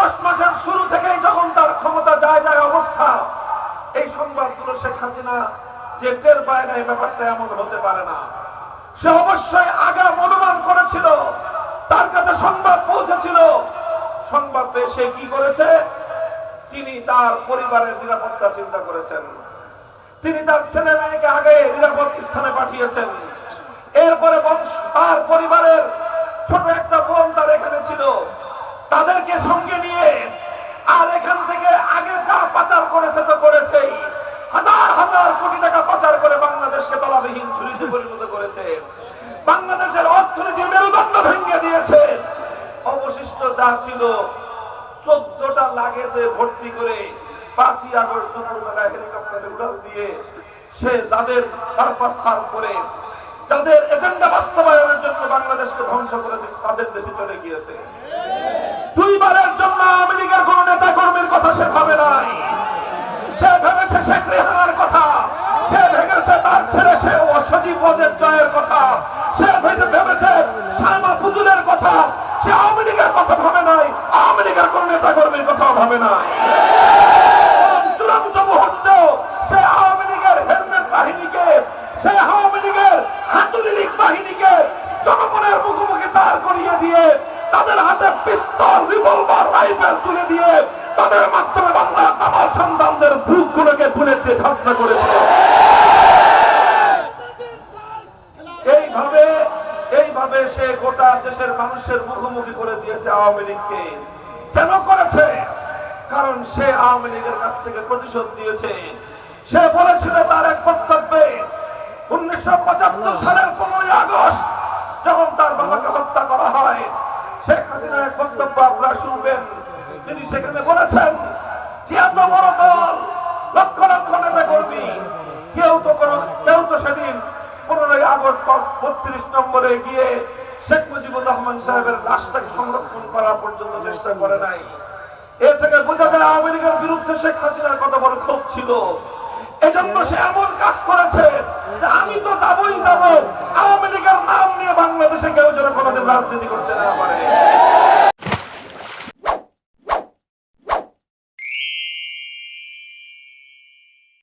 August মাসের শুরু থেকেই যখন তার ক্ষমতা যায় যায় অবস্থা, এই সংবাদগুলো শেখ হাসিনা যে টের পায় না, এই ব্যাপারটা এমন হতে পারে না। সে অবশ্যই আগাম অনুমান করেছিল, তার কাছে সংবাদ পৌঁছেছিল। সংবাদ পেয়ে সে কি করেছে? তিনি তার পরিবারের নিরাপত্তা চিন্তা করেছেন। তিনি তার ছেলে মেয়েকে আগে নিরাপদ স্থানে পাঠিয়েছেন। এরপরে তার পরিবারের ছোট তলাবিহীন ঝুড়িতে পরিণত করেছে। বাংলাদেশের অর্থনীতির মেরুদণ্ড ভেঙে দিয়েছে। অবশিষ্ট যা ছিল, চোদ্দটা লাগেজে ভর্তি করে পাঁচই আগস্ট দুপুরবেলা হেলিকপ্টারে উড়াল দিয়ে সে যাদের পারপাস করে, যাদের এজেন্ডা বাস্তবায়নের জন্য বাংলাদেশকে ধ্বংস করেছে, তাদের দেশে চলে গিয়েছে। দুইবারের জন্য লীগের কোন নেতা কর্মীর কথা সে ভাবে নাই। সে ভেবেছে শেখ রেহানার কথা। সে ভেবেছে তার ছেলে সে ও সজীব ওয়াজেদ জয়ের কথা। সে ভেবে ভেবেছে শামা পুতুলের কথা। সে আওয়ামী লীগের কথা ভাবে নাই, আওয়ামী লীগের কোন নেতা কর্মীর কথাও ভাবে নাই। চূড়ান্ত সে আওয়ামী লীগের হেলমেট বাহিনীকে, সে আওয়ামী লীগের লীগ বাহিনীকে জনগণের মুখোমুখি দাঁড় করিয়ে দিয়ে, তাদের হাতে পিস্তল, রিভলভার, রাইফেল তুলে দিয়ে, তাদের মাধ্যমে বাংলা কামাল সন্তানদের বুকগুলোকে বুলেট দিয়ে ঝাঁসনা করেছে। দেশের মানুষের মুখোমুখি করে দিয়েছে আওয়ামী লীগকে। কেন করেছে? কারণ সে আওয়ামী লীগের কাছ থেকে প্রতিশোধ দিয়েছে সে বলেছিল তার এক বক্তব্যে উনিশশো পঁচাত্তর সালের পনেরোই আগস্ট যখন তার বাবাকে হত্যা করা হয় শেখ হাসিনার এক বক্তব্য আপনারা শুনবেন। তিনি সেখানে বলেছেন যে এত বড় দল লক্ষ লক্ষ নেতা কর্মী কেউ তো কোনো কেউ তো সেদিন পনেরোই আগস্ট বত্রিশ নম্বরে গিয়ে রহমান সাহেবের লাশটাকে সংরক্ষণ করা পর্যন্ত চেষ্টা করে নাই। এ থেকে বোঝা যায় লীগের বিরুদ্ধে শেখ হাসিনার কত বড় ক্ষোভ ছিল। এজন্য সে এমন কাজ করেছে যে আমি তো যাবই যাব। আওয়ামী লীগের নাম নিয়ে বাংলাদেশে কেউ যেন কোনোদিন রাজনীতি করতে না পারে।